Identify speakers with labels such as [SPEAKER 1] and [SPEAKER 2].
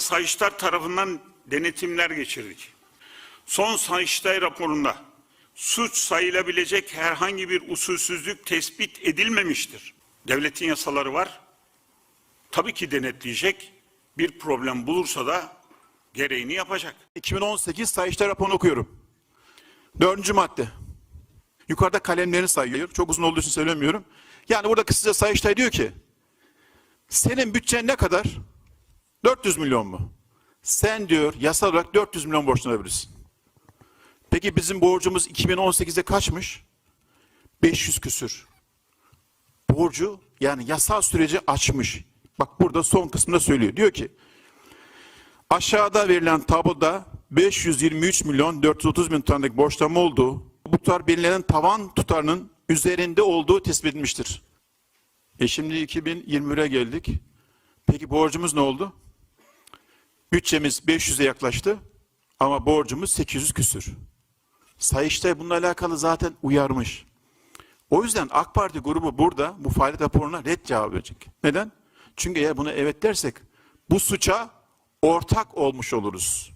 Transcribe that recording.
[SPEAKER 1] Sayıştay tarafından denetimler geçirdik. Son Sayıştay raporunda suç sayılabilecek herhangi bir usulsüzlük tespit edilmemiştir. Devletin yasaları var. Tabii ki denetleyecek. Bir problem bulursa da gereğini yapacak.
[SPEAKER 2] 2018 Sayıştay raporunu okuyorum. Dördüncü madde. Yukarıda kalemlerini sayıyor. Çok uzun olduğu için söylemiyorum. Yani burada kısaca Sayıştay diyor ki senin bütçen ne kadar? 400 milyon mu? Sen diyor yasal olarak 400 milyon borçlanabilirsin. Peki bizim borcumuz 2018'de kaçmış? 500 küsür. Borcu yani yasal süreci açmış. Bak burada son kısmında söylüyor. Diyor ki Aşağıda verilen tabloda 523 milyon 430 bin tutarındaki borçlanma olduğu, bu tutar belirlenen tavan tutarının üzerinde olduğu tespit edilmiştir. E şimdi 2021'e geldik. Peki borcumuz ne oldu? Bütçemiz 500'e yaklaştı ama borcumuz 800 küsür. Sayıştay bununla alakalı zaten uyarmış. O yüzden AK Parti grubu burada bu faaliyet raporuna red cevap verecek. Neden? Çünkü eğer buna evet dersek bu suça ortak olmuş oluruz.